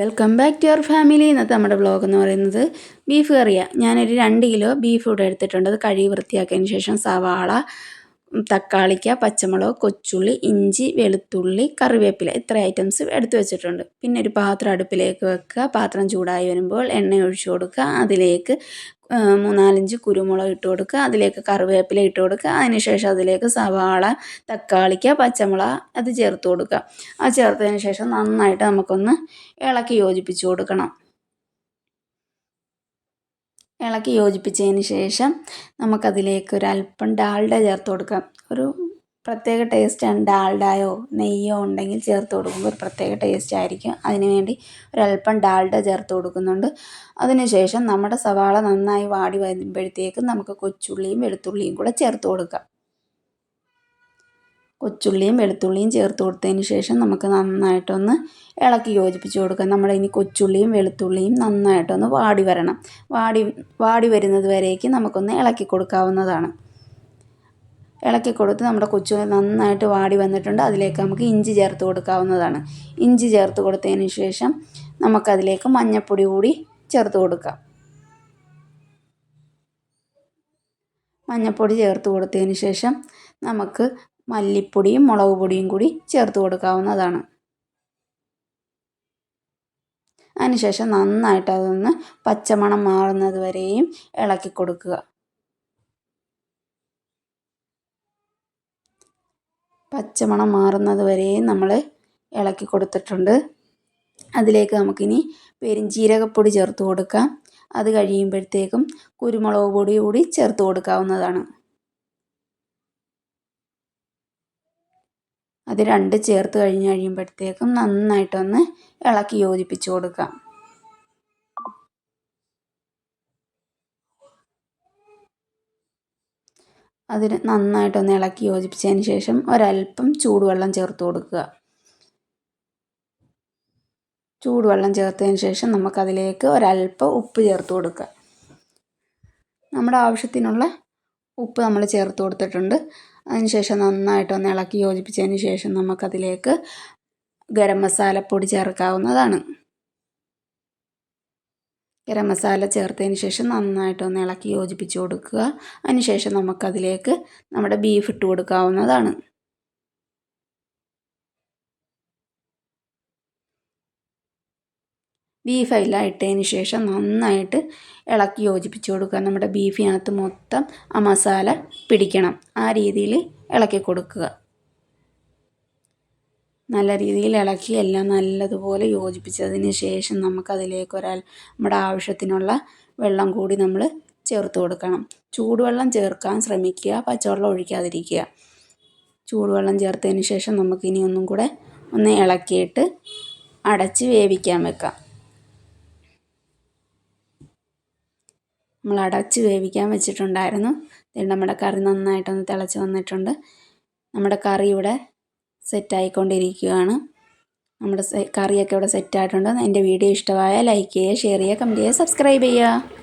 Welcome back to our family ഇന്നത്തെ നമ്മുടെ vlog എന്ന് പറയുന്നത് ബീഫ് കറിയാണ് ഞാനൊരു രണ്ട് കിലോ ബീഫ് ഇവിടെ എടുത്തിട്ടുണ്ട്. അത് കഴുകി വൃത്തിയാക്കിയതിന് ശേഷം സവാള തക്കാളിക്ക പച്ചമുളക് കൊച്ചുള്ളി ഇഞ്ചി വെളുത്തുള്ളി കറിവേപ്പില ഇത്ര ഐറ്റംസ് എടുത്തു വെച്ചിട്ടുണ്ട്. പിന്നെ ഒരു പാത്രം അടുപ്പിലേക്ക് വെക്കുക. പാത്രം ചൂടായി വരുമ്പോൾ എണ്ണ ഒഴിച്ചു കൊടുക്കുക. അതിലേക്ക് മൂന്നാലഞ്ച് കുരുമുളക് ഇട്ട് കൊടുക്കുക. അതിലേക്ക് കറിവേപ്പില ഇട്ട് കൊടുക്കുക. അതിനുശേഷം അതിലേക്ക് സവാള തക്കാളിക്ക പച്ചമുളക് അത് ചേർത്ത് കൊടുക്കുക. ആ ചേർത്തതിന് ശേഷം നന്നായിട്ട് നമുക്കൊന്ന് ഇളക്കി യോജിപ്പിച്ച് കൊടുക്കണം. ഇളക്കി യോജിപ്പിച്ചതിന് ശേഷം നമുക്കതിലേക്ക് ഒരു അല്പം ഡാൽഡ ചേർത്ത് കൊടുക്കാം. ഒരു പ്രത്യേക ടേസ്റ്റാണ് ഡാൽഡായോ നെയ്യോ ഉണ്ടെങ്കിൽ ചേർത്ത് കൊടുക്കുമ്പോൾ ഒരു പ്രത്യേക ടേസ്റ്റ് ആയിരിക്കും. അതിന് വേണ്ടി ഒരല്പം ഡാൽഡ ചേർത്ത് കൊടുക്കുന്നുണ്ട്. അതിനുശേഷം നമ്മുടെ സവാള നന്നായി വാടി വരുമ്പോഴത്തേക്കും നമുക്ക് കൊച്ചുള്ളിയും വെളുത്തുള്ളിയും കൂടെ ചേർത്ത് കൊടുക്കാം. കൊച്ചുള്ളിയും വെളുത്തുള്ളിയും ചേർത്ത് കൊടുത്തതിന് ശേഷം നമുക്ക് നന്നായിട്ടൊന്ന് ഇളക്കി യോജിപ്പിച്ച് കൊടുക്കാം. നമ്മുടെ ഇനി കൊച്ചുള്ളിയും വെളുത്തുള്ളിയും നന്നായിട്ടൊന്ന് വാടി വരണം. വാടി വാടി വരുന്നത് വരേക്ക് നമുക്കൊന്ന് ഇളക്കി കൊടുക്കാവുന്നതാണ്. ഇളക്കി കൊടുത്ത് നമ്മുടെ കൊച്ചു നന്നായിട്ട് വാടി വന്നിട്ടുണ്ട്. അതിലേക്ക് നമുക്ക് ഇഞ്ചി ചേർത്ത് കൊടുക്കാവുന്നതാണ്. ഇഞ്ചി ചേർത്ത് കൊടുത്തതിന് ശേഷം നമുക്കതിലേക്ക് മഞ്ഞൾപ്പൊടി കൂടി ചേർത്ത് കൊടുക്കാം. മഞ്ഞൾപ്പൊടി ചേർത്ത് കൊടുത്തതിന് ശേഷം നമുക്ക് മല്ലിപ്പൊടിയും മുളക് പൊടിയും കൂടി ചേർത്ത് കൊടുക്കാവുന്നതാണ്. അതിനുശേഷം നന്നായിട്ട് അതൊന്ന് പച്ചമണം മാറുന്നത് വരെയും ഇളക്കി കൊടുക്കുക. പച്ചമണം മാറുന്നത് വരെയും നമ്മൾ ഇളക്കി കൊടുത്തിട്ടുണ്ട്. അതിലേക്ക് നമുക്കിനി പെരിഞ്ജീരകപ്പൊടി ചേർത്ത് കൊടുക്കാം. അത് കഴിയുമ്പോഴത്തേക്കും കുരുമുളക് പൊടി കൂടി ചേർത്ത് കൊടുക്കാവുന്നതാണ്. അത് രണ്ട് ചേർത്ത് കഴിഞ്ഞ് കഴിയുമ്പോഴത്തേക്കും നന്നായിട്ടൊന്ന് ഇളക്കി യോജിപ്പിച്ച് കൊടുക്കാം. അതിന് നന്നായിട്ടൊന്ന് ഇളക്കി യോജിപ്പിച്ചതിന് ശേഷം ഒരല്പം ചൂടുവെള്ളം ചേർത്ത് കൊടുക്കുക. ചൂടുവെള്ളം ചേർത്തതിന് ശേഷം നമുക്കതിലേക്ക് ഒരല്പം ഉപ്പ് ചേർത്ത് കൊടുക്കുക. നമ്മുടെ ആവശ്യത്തിനുള്ള ഉപ്പ് നമ്മൾ ചേർത്ത് കൊടുത്തിട്ടുണ്ട്. അതിനുശേഷം നന്നായിട്ടൊന്ന് ഇളക്കി യോജിപ്പിച്ചതിന് ശേഷം നമുക്കതിലേക്ക് ഗരം മസാലപ്പൊടി ചേർക്കാവുന്നതാണ്. ഗരം മസാല ചേർത്തതിന് ശേഷം നന്നായിട്ടൊന്ന് ഇളക്കി യോജിപ്പിച്ച് കൊടുക്കുക. അതിനുശേഷം നമുക്കതിലേക്ക് നമ്മുടെ ബീഫ് ഇട്ട് കൊടുക്കാവുന്നതാണ്. ബീഫ് എല്ലാം ഇട്ടതിന് ശേഷം നന്നായിട്ട് ഇളക്കി യോജിപ്പിച്ച് കൊടുക്കുക. നമ്മുടെ ബീഫിനകത്ത് മൊത്തം ആ മസാല പിടിക്കണം. ആ രീതിയിൽ ഇളക്കി കൊടുക്കുക. നല്ല രീതിയിൽ ഇളക്കി എല്ലാം നല്ലതുപോലെ യോജിപ്പിച്ചതിന് ശേഷം നമുക്കതിലേക്ക് ഒരാൾ നമ്മുടെ ആവശ്യത്തിനുള്ള വെള്ളം കൂടി നമ്മൾ ചേർത്ത് കൊടുക്കണം. ചൂടുവെള്ളം ചേർക്കാൻ ശ്രമിക്കുക പച്ചവെള്ളം ഒഴിക്കാതിരിക്കുക. ചൂടുവെള്ളം ചേർത്തതിന് ശേഷം നമുക്കിനി ഒന്നും കൂടെ ഒന്ന് ഇളക്കിയിട്ട് അടച്ച് വേവിക്കാൻ വെക്കാം. നമ്മൾ അടച്ച് വേവിക്കാൻ വെച്ചിട്ടുണ്ടായിരുന്നു. നമ്മുടെ കറി നന്നായിട്ടൊന്ന് തിളച്ച് വന്നിട്ടുണ്ട്. നമ്മുടെ കറി ഇവിടെ സെറ്റായിക്കൊണ്ടിരിക്കുകയാണ്. നമ്മുടെ കറിയൊക്കെ ഇവിടെ സെറ്റായിട്ടുണ്ട്. എന്റെ വീഡിയോ ഇഷ്ടമായ ലൈക്ക് ചെയ്യുക ഷെയർ ചെയ്യുക കമന്റ് ചെയ്യുക സബ്സ്ക്രൈബ് ചെയ്യുക.